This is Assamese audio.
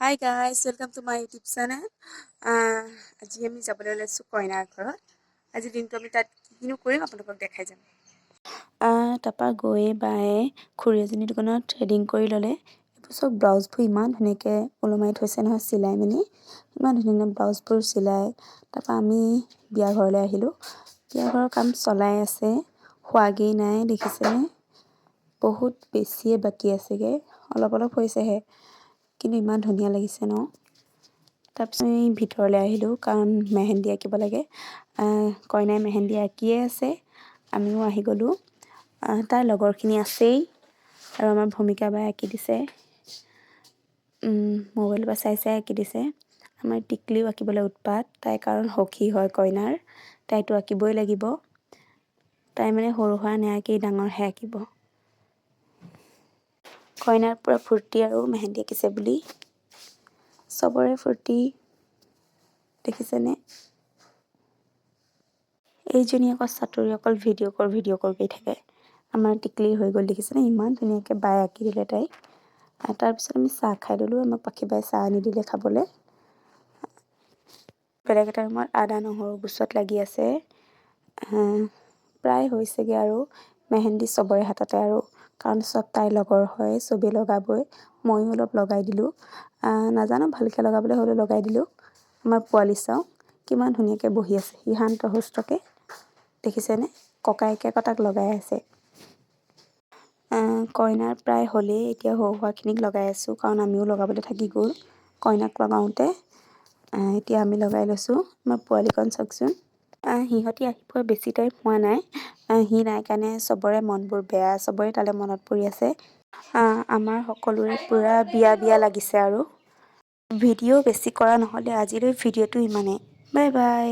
Hi guys welcome to my YouTube channel আজি আমি যাবলৈ ওলাইছোঁ কইনাৰ ঘৰত। আজিৰ দিনটো আমি তাত কিনো কৰিম আপোনালোকক দেখাই যাম। তাৰপৰা গৈয়ে বায়ে খুৰী এজনী দোকানত থ্ৰেডিং কৰি ল'লে। এইবোৰ চব ব্লাউজবোৰ ইমান ধুনীয়াকৈ ওলোমাই থৈছে নহয় চিলাই মেলি। ইমান ধুনীয়া ব্লাউজবোৰ চিলাই। তাৰপৰা আমি বিয়া ঘৰলৈ আহিলোঁ। বিয়া ঘৰৰ কাম চলাই আছে। হোৱাগেই নাই দেখিছেনে? বহুত বেছিয়ে বাকী আছেগৈ। অলপ অলপ হৈছেহে। কিন্তু ইমান ধুনীয়া লাগিছে ন? তাৰপিছত আমি ভিতৰলৈ আহিলোঁ, কাৰণ মেহেন্দি আঁকিব লাগে। কইনাই মেহেন্দি আঁকিয়ে আছে। আমিও আহি গ'লোঁ। তাৰ লগৰখিনি আছেই আৰু আমাৰ ভূমিকা বাই আঁকি দিছে। মোবাইলৰ পৰা চাই চাই আঁকি দিছে। আমাৰ টিকলিও আঁকিবলৈ উৎপাত। তাই কাৰণ সখী হয় কইনাৰ। তাইতো আঁকিবই লাগিব। তাই মানে সৰু সুৰা নেআঁকি ডাঙৰহে আঁকিব। কইনাৰ পূৰা ফূৰ্তি আৰু মেহেন্দি আঁকিছে বুলি। চবৰে ফূৰ্তি দেখিছেনে? এইজনী আকৌ চাতুৰি অকল ভিডিঅ' কৰ ভিডিঅ' কৰ কৰি থাকে। আমাৰ টিকলি হৈ গ'ল দেখিছেনে? ইমান ধুনীয়াকৈ বাই আঁকি দিলে তাই। তাৰপিছত আমি চাহ খাই ল'লোঁ আমাক পাখি বাই চাহ আনি দিলে খাবলৈ। বেলেগ এটা ৰুমত আদা নহৰু গুচত লাগি আছে। প্ৰায় হৈছেগৈ আৰু। মেহেন্দি চবৰে হাততে আৰু। কাৰণ চব তাইৰ লগৰ হয় চবেই লগাবই। ময়ো অলপ লগাই দিলোঁ। নাজানো ভালকৈ লগাবলৈ হ'লেও লগাই দিলোঁ। আমাৰ পোৱালি চাওঁ কিমান ধুনীয়াকৈ বহি আছে। সি শান্ত সুস্থকৈ দেখিছেনে? ককায়েকে আকৌ তাক লগাই আছে। কইনাৰ প্ৰায় হ'লেই এতিয়া সৰু সুৰাখিনিক লগাই আছোঁ কাৰণ আমিও লগাবলৈ থাকি গ'ল। কইনাক লগাওঁতে এতিয়া আমি লগাই লৈছোঁ। আমাৰ পোৱালিকণ চাওকচোন। সিহঁতি আহি পোৱা বেছি টাইম হোৱা নাই। সি নাই কাৰণে চবৰে মনবোৰ বেয়া চবৰে তালৈ মনত পৰি আছে। আমাৰ সকলোৰে পূৰা বিয়া বিয়া লাগিছে আৰু। ভিডিঅ' বেছি কৰা নহ'লে আজিলৈ ভিডিঅ'টো ইমানেই। Bye bye.